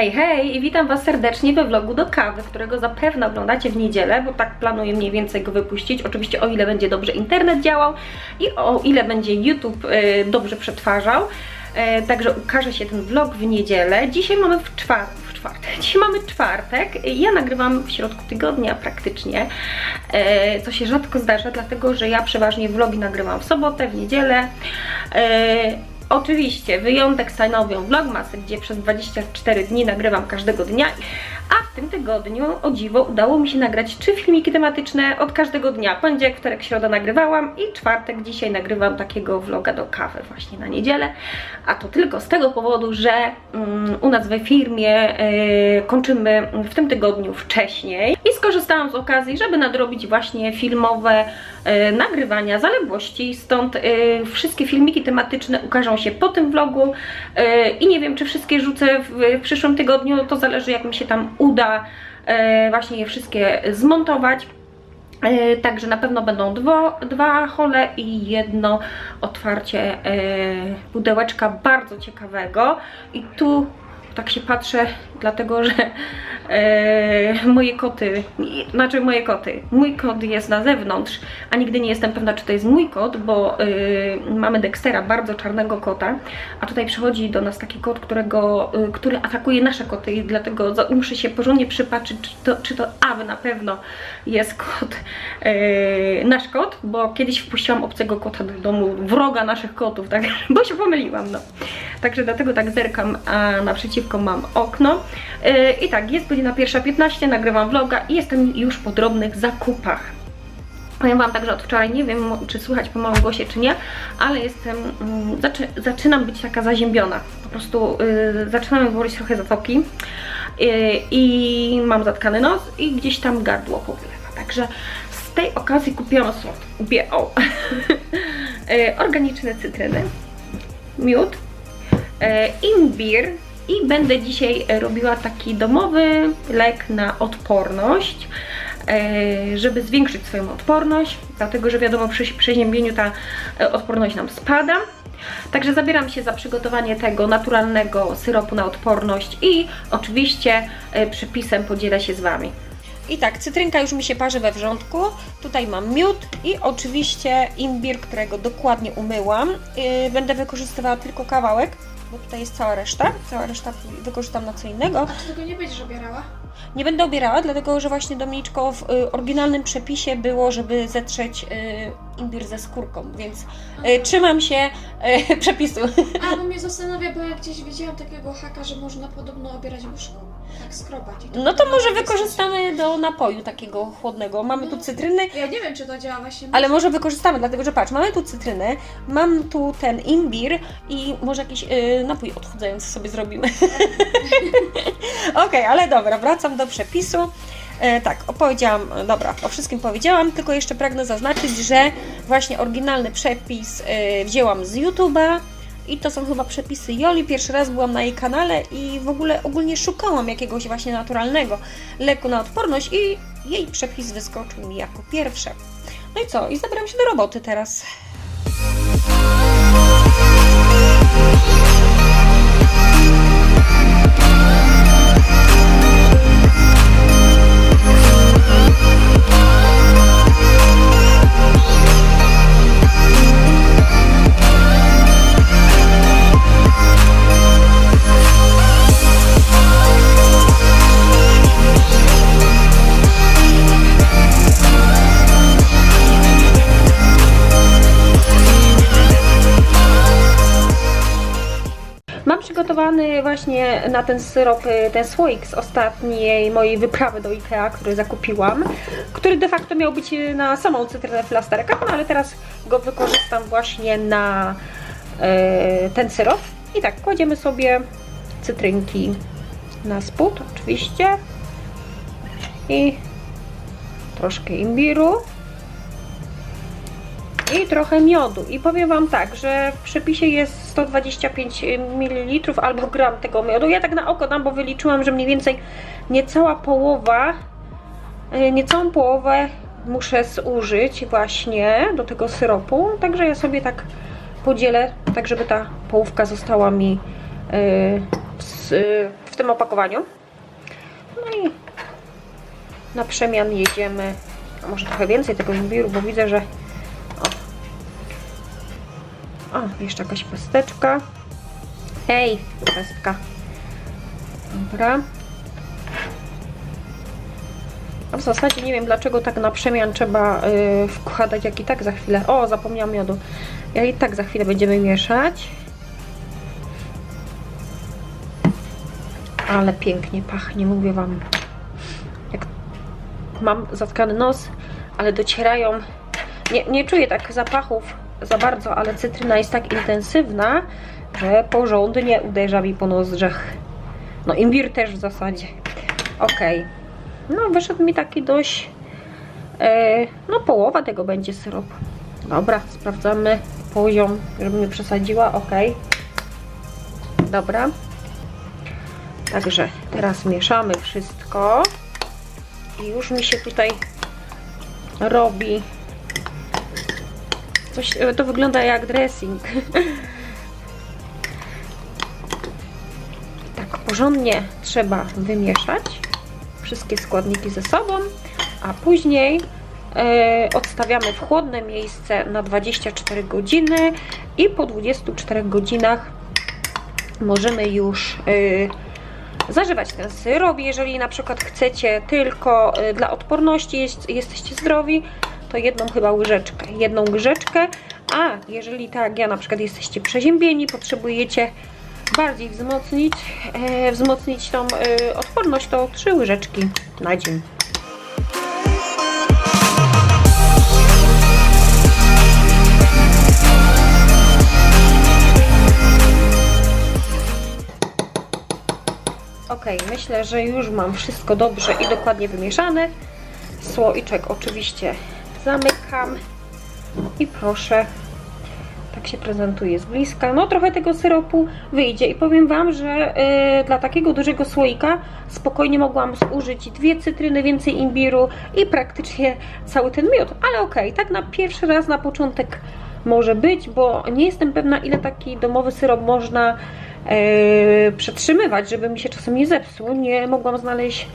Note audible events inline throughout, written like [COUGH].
Hej, hej i witam Was serdecznie we vlogu do kawy, którego zapewne oglądacie w niedzielę, bo tak planuję mniej więcej go wypuścić. Oczywiście o ile będzie dobrze internet działał i o ile będzie YouTube e, dobrze przetwarzał. E, także ukaże się ten vlog w niedzielę. Dzisiaj mamy w czwartek. [LAUGHS] Dzisiaj mamy czwartek. Ja nagrywam w środku tygodnia praktycznie, e, co się rzadko zdarza, dlatego że ja przeważnie vlogi nagrywam w sobotę, w niedzielę. Oczywiście, wyjątek stanowią vlogmasy, gdzie przez 24 dni nagrywam każdego dnia, a w tym tygodniu, o dziwo, udało mi się nagrać trzy filmiki tematyczne od każdego dnia. Poniedziałek, wtorek, środa nagrywałam i czwartek dzisiaj nagrywam takiego vloga do kawy właśnie na niedzielę, a to tylko z tego powodu, że mm, u nas we firmie y, kończymy w tym tygodniu wcześniej i skorzystałam z okazji, żeby nadrobić właśnie filmowe y, nagrywania zaległości, stąd y, wszystkie filmiki tematyczne ukażą się po tym vlogu y, i nie wiem, czy wszystkie rzucę w, przyszłym tygodniu, to zależy jak mi się tam uda y, właśnie je wszystkie zmontować. E, Także na pewno będą dwo, dwa hole i jedno otwarcie pudełeczka bardzo ciekawego. I tu tak się patrzę, dlatego że e, moje koty, znaczy moje koty, mój kot jest na zewnątrz, a nigdy nie jestem pewna, czy to jest mój kot, bo e, mamy Dextera, bardzo czarnego kota, a tutaj przychodzi do nas taki kot, którego, e, który atakuje nasze koty i dlatego muszę się porządnie przypatrzeć, czy to, czy to aby na pewno jest kot, nasz kot, bo kiedyś wpuściłam obcego kota do domu, wroga naszych kotów, tak, [LAUGHS] bo się pomyliłam, no. Także dlatego tak zerkam, a naprzeciwko mam okno. E, I tak, jest godzina 1.15, nagrywam vloga i jestem już po drobnych zakupach. Powiem Wam tak, że od wczoraj nie wiem, czy słychać po małym głosie, czy nie, ale jestem, mm, zaczy, zaczynam być taka zaziębiona. Po prostu y, zaczynam boleć trochę zatoki y, i mam zatkany nos i gdzieś tam gardło powylewa. Także z tej okazji kupiłam słod, ubie, o, [LAUGHS] y, organiczne cytryny, miód, imbir i będę dzisiaj e, robiła taki domowy lek na odporność, e, żeby zwiększyć swoją odporność, dlatego że wiadomo przy przeziębieniu ta e, odporność nam spada. Także zabieram się za przygotowanie tego naturalnego syropu na odporność i oczywiście e, przepisem podzielę się z Wami. I tak, cytrynka już mi się parzy we wrzątku. Tutaj mam miód i oczywiście imbir, którego dokładnie umyłam. Będę wykorzystywała tylko kawałek, bo tutaj jest cała reszta. Cała reszta wykorzystam na co innego. A ty tego nie będziesz obierała? Nie będę obierała, dlatego że właśnie Dominiczko w y, oryginalnym przepisie było, żeby zetrzeć y, imbir ze skórką, więc y, trzymam się y, [LAUGHS] przepisu. A, bo mnie zastanawia, bo ja gdzieś widziałam takiego haka, że można podobno obierać łyżką. Tak skrobać. I No to potem może wykorzystamy do napoju takiego chłodnego. Mamy tu cytryny, Ja nie wiem, czy to działa właśnie. Ale może wykorzystamy, dlatego że patrz, mamy tu cytrynę, mam tu ten imbir i może jakiś yy, napój odchudzający sobie zrobimy. [LAUGHS] Okej, ale dobra, wracam do przepisu. E, tak, opowiedziałam, e, dobra, o wszystkim powiedziałam, tylko jeszcze pragnę zaznaczyć, że właśnie oryginalny przepis e, wzięłam z YouTube'a i to są chyba przepisy Joli. Pierwszy raz byłam na jej kanale i w ogóle ogólnie szukałam jakiegoś właśnie naturalnego leku na odporność i jej przepis wyskoczył mi jako pierwsze. No i co? I zabieram się do roboty teraz. Mam przygotowany właśnie na ten syrop y, ten słoik z ostatniej mojej wyprawy do Ikea, który zakupiłam, który de facto miał być y, na samą cytrynę w plasterkach, no ale teraz go wykorzystam właśnie na y, ten syrop. I tak, kładziemy sobie cytrynki na spód oczywiście i troszkę imbiru i trochę miodu. I powiem Wam tak, że w przepisie jest 125 ml albo gram tego miodu. Ja tak na oko dam, bo wyliczyłam, że mniej więcej niecała połowa, y, niecałą połowę muszę zużyć właśnie do tego syropu. Także ja sobie tak podzielę, tak żeby ta połówka została mi w, y, w tym opakowaniu. No i na przemian jedziemy, a może trochę więcej tego imbiru, bo widzę, że o, jeszcze jakaś pesteczka. Hej, pestka. Dobra. A w zasadzie nie wiem dlaczego tak na przemian trzeba yy, wkładać, jak i tak za chwilę. O, zapomniałam miodu. Jak i tak za chwilę będziemy mieszać. Ale pięknie pachnie, mówię Wam. Jak mam zatkany nos, ale docierają. Nie, nie czuję tak zapachów za bardzo, ale cytryna jest tak intensywna, że porządnie uderza mi po nozdrzach. No imbir też w zasadzie. Ok. No wyszedł mi taki dość... E, no połowa tego będzie syrop. Dobra, sprawdzamy poziom, żeby nie przesadziła. Ok. Dobra. Także teraz mieszamy wszystko. I już mi się tutaj robi coś, to wygląda jak dressing. [LAUGHS] tak porządnie trzeba wymieszać wszystkie składniki ze sobą, a później e, odstawiamy w chłodne miejsce na 24 godziny i po 24 godzinach możemy już e, zażywać ten syrop. Jeżeli na przykład chcecie tylko e, dla odporności, jest, jesteście zdrowi, to jedną chyba łyżeczkę, jedną łyżeczkę, a jeżeli tak ja na przykład jesteście przeziębieni, potrzebujecie bardziej wzmocnić, e, wzmocnić tą e, odporność, to trzy łyżeczki na dzień. Ok, myślę, że już mam wszystko dobrze i dokładnie wymieszane. Słoiczek oczywiście zamykam i proszę tak się prezentuje z bliska. No trochę tego syropu wyjdzie i powiem Wam, że yy, dla takiego dużego słoika spokojnie mogłam zużyć dwie cytryny, więcej imbiru i praktycznie cały ten miód. Ale okej, okay, tak na pierwszy raz, na początek może być, bo nie jestem pewna ile taki domowy syrop można yy, przetrzymywać, żeby mi się czasem nie zepsuł. Nie mogłam znaleźć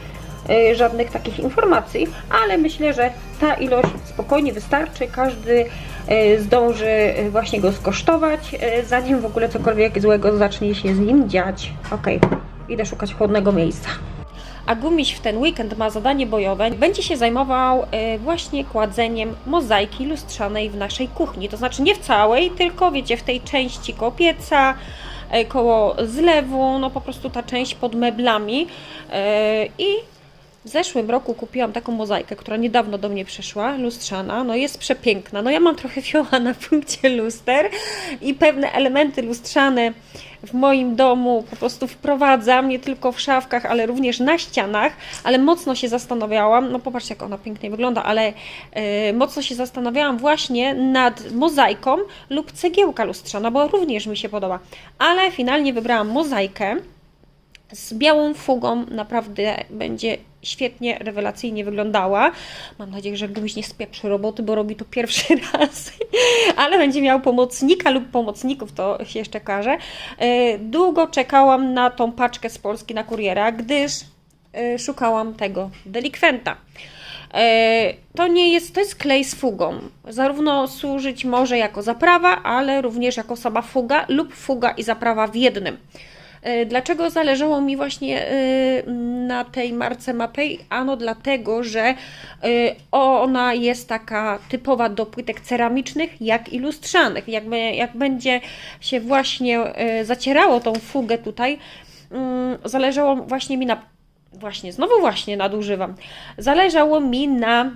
żadnych takich informacji, ale myślę, że ta ilość spokojnie wystarczy. Każdy yy, zdąży yy, właśnie go skosztować, zanim w ogóle cokolwiek złego zacznie się z nim dziać. Ok, idę szukać chłodnego miejsca. A Gumiś w ten weekend ma zadanie bojowe. Będzie się zajmował właśnie kładzeniem mozaiki lustrzanej w naszej kuchni. To znaczy nie w całej, tylko wiecie, w tej części koło pieca, koło zlewu, no po prostu ta część pod meblami. I w zeszłym roku kupiłam taką mozaikę, która niedawno do mnie przyszła, lustrzana. No jest przepiękna. No ja mam trochę fioła na punkcie luster i pewne elementy lustrzane w moim domu po prostu wprowadzam, nie tylko w szafkach, ale również na ścianach, ale mocno się zastanawiałam, no popatrzcie jak ona pięknie wygląda, ale yy, mocno się zastanawiałam właśnie nad mozaiką lub cegiełka lustrzana, bo również mi się podoba. Ale finalnie wybrałam mozaikę z białą fugą, naprawdę będzie świetnie, rewelacyjnie wyglądała. Mam nadzieję, że Gumiś nie spieprzy roboty, bo robi to pierwszy [LAUGHS] raz, ale będzie miał pomocnika lub pomocników, to się jeszcze każe. E, Długo czekałam na tą paczkę z Polski na kuriera, gdyż e, szukałam tego delikwenta. E, To nie jest, to jest klej z fugą. Zarówno służyć może jako zaprawa, ale również jako sama fuga lub fuga i zaprawa w jednym. E, Dlaczego zależało mi właśnie e, na tej marce Mapei? Ano dlatego, że e, ona jest taka typowa do płytek ceramicznych, jak i lustrzanych. Jakby, jak będzie się właśnie zacierało tą fugę tutaj, mm, zależało właśnie mi na... Właśnie, znowu właśnie nadużywam. Zależało mi na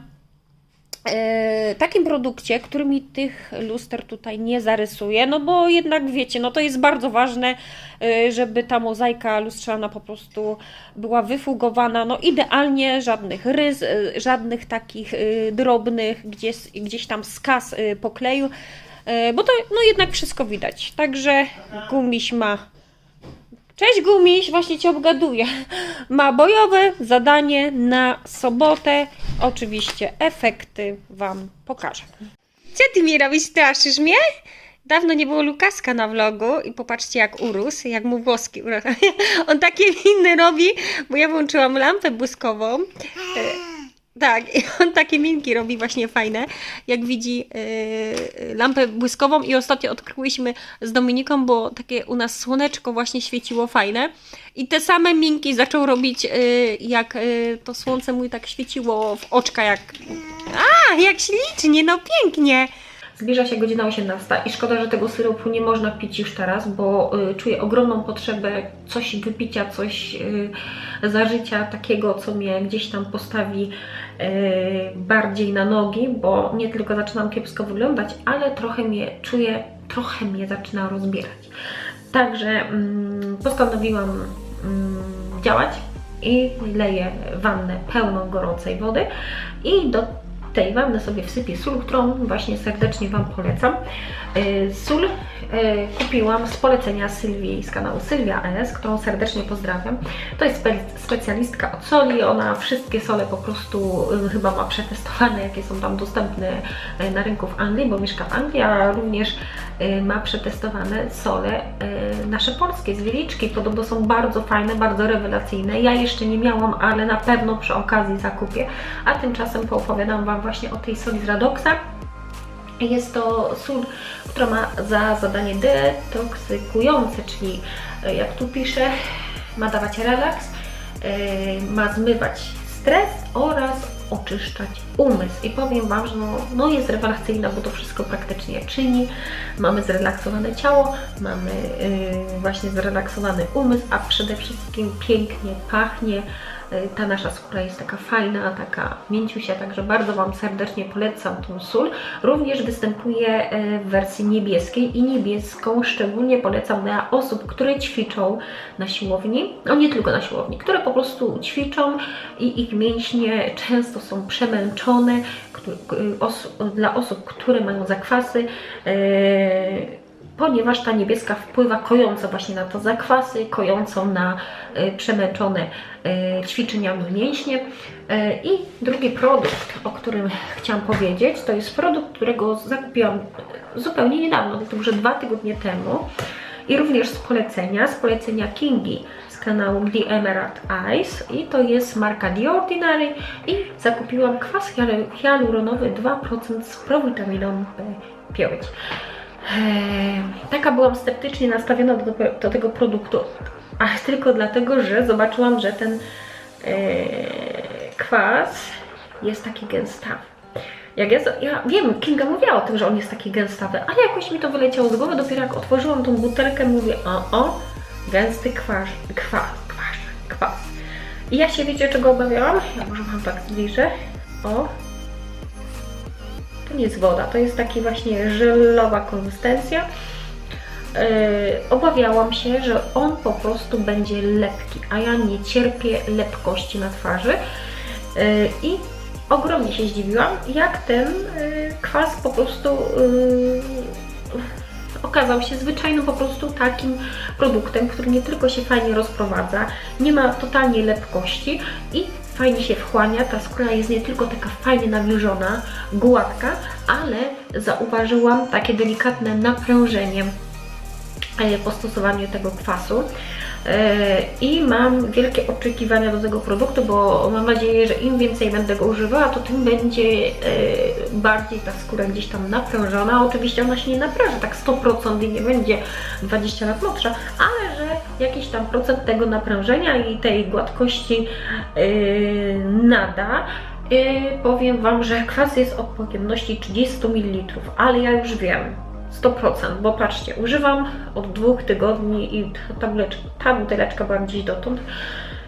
takim produkcie, który mi tych luster tutaj nie zarysuje, no bo jednak wiecie, no to jest bardzo ważne, e, żeby ta mozaika lustrzana po prostu była wyfugowana, no idealnie, żadnych rys, e, żadnych takich e, drobnych, gdzieś, gdzieś tam skaz e, pokleju, e, bo to no jednak wszystko widać. Także gumiś ma Cześć Gumiś, właśnie Cię obgaduję. Ma bojowe zadanie na sobotę. Oczywiście efekty Wam pokażę. Co Ty mi robisz? Straszysz mnie? Dawno nie było Lukaska na vlogu i popatrzcie jak urósł, jak mu włoski urosły. [LAUGHS] On takie miny robi, bo ja włączyłam lampę błyskową. Tak, i on takie minki robi właśnie fajne, jak widzi e, lampę błyskową i ostatnio odkryłyśmy z Dominiką, bo takie u nas słoneczko właśnie świeciło fajne i te same minki zaczął robić, e, jak e, to słońce mu tak świeciło w oczka, jak a, jak ślicznie, no pięknie. Zbliża się godzina 18 i szkoda, że tego syropu nie można pić już teraz, bo y, czuję ogromną potrzebę coś wypicia, coś y, zażycia takiego, co mnie gdzieś tam postawi bardziej na nogi, bo nie tylko zaczynam kiepsko wyglądać, ale trochę mnie czuję, trochę mnie zaczyna rozbierać. Także mm, postanowiłam mm, działać i leję wannę pełną gorącej wody i do tej wanny sobie wsypię sól, którą właśnie serdecznie Wam polecam. Yy, Sól yy, kupiłam z polecenia Sylwii z kanału Sylwia S, którą serdecznie pozdrawiam. To jest spe specjalistka od soli, ona wszystkie sole po prostu yy, chyba ma przetestowane, jakie są tam dostępne na rynku w Anglii, bo mieszka w Anglii, a również ma przetestowane sole nasze polskie z Wieliczki. Podobno są bardzo fajne, bardzo rewelacyjne. Ja jeszcze nie miałam, ale na pewno przy okazji zakupię. A tymczasem poopowiadam Wam właśnie o tej soli z Radoxa. Jest to sól, która ma za zadanie detoksykujące, czyli e, jak tu pisze, ma dawać relaks, e, ma zmywać stres oraz oczyszczać umysł. I powiem Wam, że no, no jest rewelacyjna, bo to wszystko praktycznie czyni. Mamy zrelaksowane ciało, mamy yy, właśnie zrelaksowany umysł, a przede wszystkim pięknie pachnie. Yy, Ta nasza skóra jest taka fajna, taka mięciusia, także bardzo Wam serdecznie polecam tą sól. Również występuje yy, w wersji niebieskiej i niebieską szczególnie polecam dla osób, które ćwiczą na siłowni, no nie tylko na siłowni, które po prostu ćwiczą i ich mięśnie często są przemęczone, y, dla osób, które mają zakwasy, ponieważ ta niebieska wpływa kojąco właśnie na to zakwasy, kojąco na y, przemęczone y, ćwiczeniami mięśnie. Y, I drugi produkt, o którym chciałam powiedzieć, to jest produkt, którego zakupiłam zupełnie niedawno, to już dwa tygodnie temu i również z polecenia, z polecenia Kingi z kanału The Emerald Eyes i to jest marka The Ordinary i zakupiłam kwas hialu- hialuronowy 2% z prowitaminą B5. Eee, taka byłam sceptycznie nastawiona do, do tego produktu, a tylko dlatego, że zobaczyłam, że ten eee, kwas jest taki gęstawy. Jak ja, ja wiem, Kinga mówiła o tym, że on jest taki gęstawy, ale jakoś mi to wyleciało z głowy. Dopiero jak otworzyłam tą butelkę, mówię, o, o, gęsty kwas, kwas, kwas, kwas. I ja się wiecie, czego obawiałam? Ja może Wam tak zbliżę. O, to nie jest woda, to jest taki właśnie żelowa konsystencja. Yy, obawiałam się, że on po prostu będzie lepki, a ja nie cierpię lepkości na twarzy. Yy, I ogromnie się zdziwiłam, jak ten yy, kwas po prostu yy, okazał się zwyczajnym po prostu takim produktem, który nie tylko się fajnie rozprowadza, nie ma totalnie lepkości i fajnie się wchłania. Ta skóra jest nie tylko taka fajnie nawilżona, gładka, ale zauważyłam takie delikatne naprężenie e, po stosowaniu tego kwasu. E, I mam wielkie oczekiwania do tego produktu, bo mam nadzieję, że im więcej będę go używała, to tym będzie e, bardziej ta skóra gdzieś tam naprężona. Oczywiście ona się nie napręży tak 100% i nie będzie 20 lat młodsza, ale jakiś tam procent tego naprężenia i tej gładkości e, nada. E, powiem Wam, że kwas jest o pojemności 30 ml, ale ja już wiem, 100%, bo patrzcie, używam od dwóch tygodni i ta, buteleczka, ta buteleczka była gdzieś dotąd,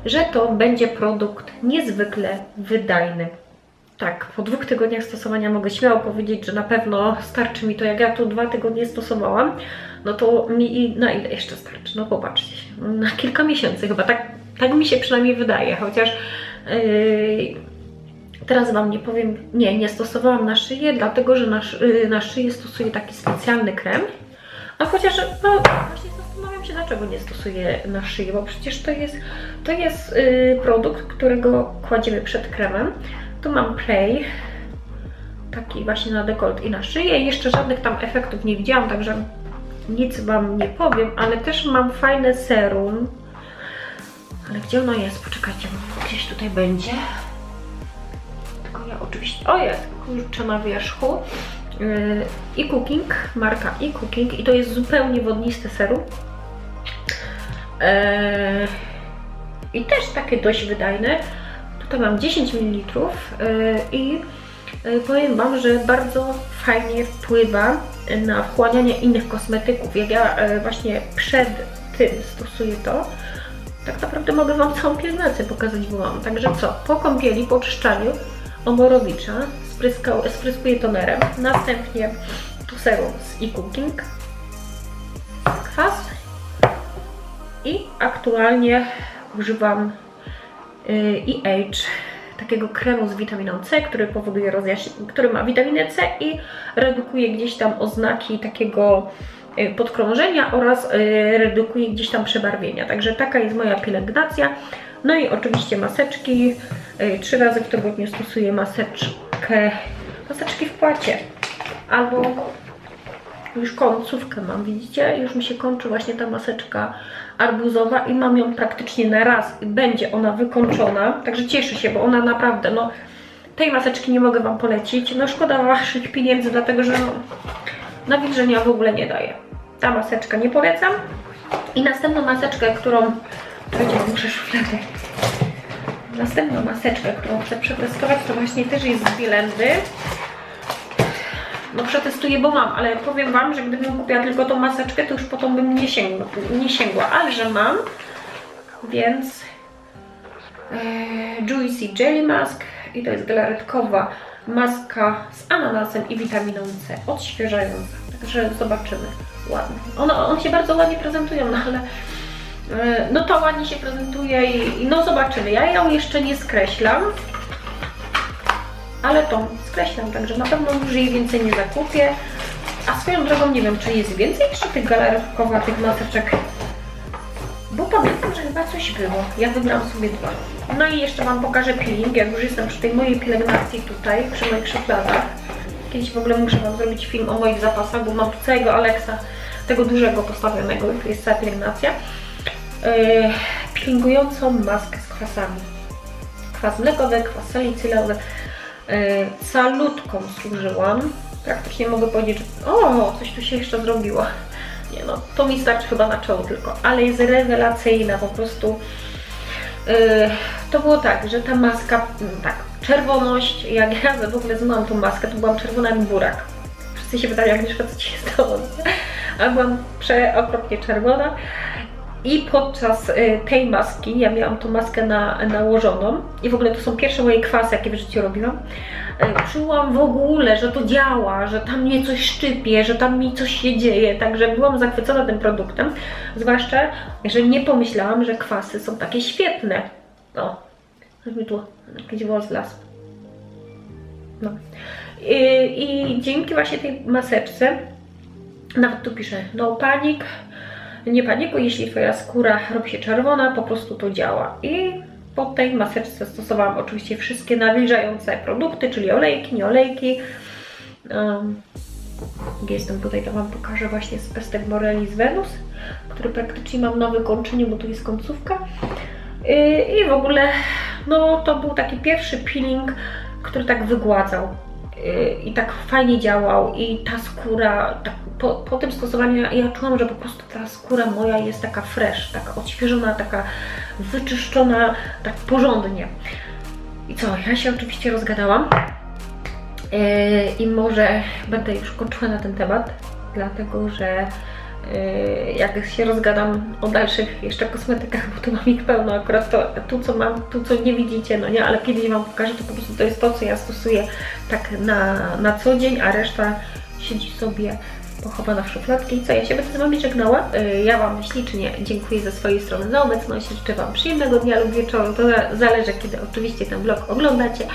że to będzie produkt niezwykle wydajny. Tak, po dwóch tygodniach stosowania mogę śmiało powiedzieć, że na pewno starczy mi to, jak ja tu dwa tygodnie stosowałam, no to mi na ile jeszcze starczy? No popatrzcie, na kilka miesięcy chyba, tak, tak mi się przynajmniej wydaje, chociaż yy, Teraz Wam nie powiem, nie, nie stosowałam na szyję, dlatego że na, szy- na szyję stosuję taki specjalny krem. A chociaż, no właśnie zastanawiam się, dlaczego nie stosuję na szyję, bo przecież to jest, to jest y, produkt, którego kładziemy przed kremem. Tu mam Play, taki właśnie na dekolt i na szyję. Jeszcze żadnych tam efektów nie widziałam, także nic Wam nie powiem, ale też mam fajne serum. Ale gdzie ono jest? Poczekajcie, gdzieś tutaj będzie. Tylko ja oczywiście... O jest! Kurczę na wierzchu. Yy, I Cooking, marka i Cooking i to jest zupełnie wodniste serum. Yy, I też takie dość wydajne. Tutaj mam 10 ml yy, i powiem Wam, że bardzo fajnie wpływa na wchłanianie innych kosmetyków. Jak ja yy, właśnie przed tym stosuję to, tak naprawdę mogę Wam całą pielęgnację pokazać, bo mam. Także co, po kąpieli, po czyszczaniu Omorowicza spryskuję tonerem, następnie tu serum z e-cooking, kwas i aktualnie używam y, EH, takiego kremu z witaminą C, który powoduje rozjaśnienie, który ma witaminę C i redukuje gdzieś tam oznaki takiego y, podkrążenia oraz y, redukuje gdzieś tam przebarwienia. Także taka jest moja pielęgnacja. No i oczywiście maseczki. Y, Trzy razy w tygodniu stosuję maseczkę, maseczki w płacie. Albo już końcówkę mam, widzicie? Już mi się kończy właśnie ta maseczka arbuzowa i mam ją praktycznie na raz i będzie ona wykończona. Także cieszę się, bo ona naprawdę, no tej maseczki nie mogę Wam polecić. No szkoda Waszych pieniędzy, dlatego że no, nawilżenia w ogóle nie daje. Ta maseczka nie polecam. I następną maseczkę, którą... Czekajcie, muszę szufladę. Następną maseczkę, którą chcę przetestować, to właśnie też jest z Bilendy. No przetestuję, bo mam, ale powiem Wam, że gdybym kupiła tylko tą maseczkę, to już potem bym nie sięgła, nie sięgła. Ale że mam, więc e, Juicy Jelly Mask i to jest galaretkowa maska z ananasem i witaminą C, odświeżająca, także zobaczymy, ładnie. One, one się bardzo ładnie prezentują, no ale e, no to ładnie się prezentuje i, i no zobaczymy, ja ją jeszcze nie skreślam, ale tą skreślam, także na pewno już jej więcej nie zakupię. A swoją drogą nie wiem, czy jest więcej jeszcze tych galaretkowatych maseczek. Bo pamiętam, że chyba coś było. Ja wybrałam sobie dwa. No i jeszcze Wam pokażę peeling, jak już jestem przy tej mojej pielęgnacji tutaj, przy moich szufladach. Kiedyś w ogóle muszę Wam zrobić film o moich zapasach, bo mam tu całego Alexa, tego dużego postawionego, tu jest cała pielęgnacja. Yy, peelingującą maskę z kwasami. Kwas mlekowy, kwas salicylowy, Yy, salutką służyłam. Praktycznie mogę powiedzieć, o, coś tu się jeszcze zrobiło. Nie no, to mi starczy chyba na czoło tylko, ale jest rewelacyjna po prostu. Yy, to było tak, że ta maska, mm, tak, czerwoność, jak ja w ogóle zmyłam tą maskę, to byłam czerwona jak burak. Wszyscy się pytają, Agnieszka, co Ci się stało? A byłam przeokropnie czerwona. I podczas y, tej maski, ja miałam tą maskę na, nałożoną i w ogóle to są pierwsze moje kwasy, jakie w życiu robiłam. Y, Czułam w ogóle, że to działa, że tam mnie coś szczypie, że tam mi coś się dzieje, także byłam zachwycona tym produktem. Zwłaszcza, że nie pomyślałam, że kwasy są takie świetne. O, aż mi tu jakiś włos las. No. I, I dzięki właśnie tej maseczce, nawet tu piszę no panic, nie panikuj, jeśli Twoja skóra robi się czerwona, po prostu to działa. I po tej maseczce stosowałam oczywiście wszystkie nawilżające produkty, czyli olejki, nie olejki. Um, jestem tutaj, to Wam pokażę właśnie z Pestek Morelis Venus, który praktycznie mam na wykończeniu, bo tu jest końcówka. I, I w ogóle, no to był taki pierwszy peeling, który tak wygładzał i tak fajnie działał i ta skóra, tak, po, po tym stosowaniu ja, czułam, że po prostu ta skóra moja jest taka fresh, taka odświeżona, taka wyczyszczona, tak porządnie. I co, ja się oczywiście rozgadałam yy, i może będę już kończyła na ten temat, dlatego że jak się rozgadam o dalszych jeszcze kosmetykach, bo tu mam ich pełno, akurat to, tu co mam, tu co nie widzicie, no nie, ale kiedyś Wam pokażę, to po prostu to jest to, co ja stosuję tak na, na co dzień, a reszta siedzi sobie pochowana w szufladki. I co, ja się będę z Wami żegnała. Yy, Ja Wam ślicznie dziękuję ze swojej strony za obecność. Życzę Wam przyjemnego dnia lub wieczoru. To za- zależy, kiedy oczywiście ten vlog oglądacie.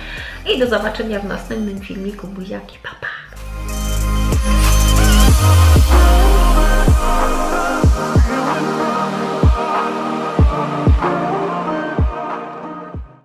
I do zobaczenia w następnym filmiku. Buziaki, pa pa!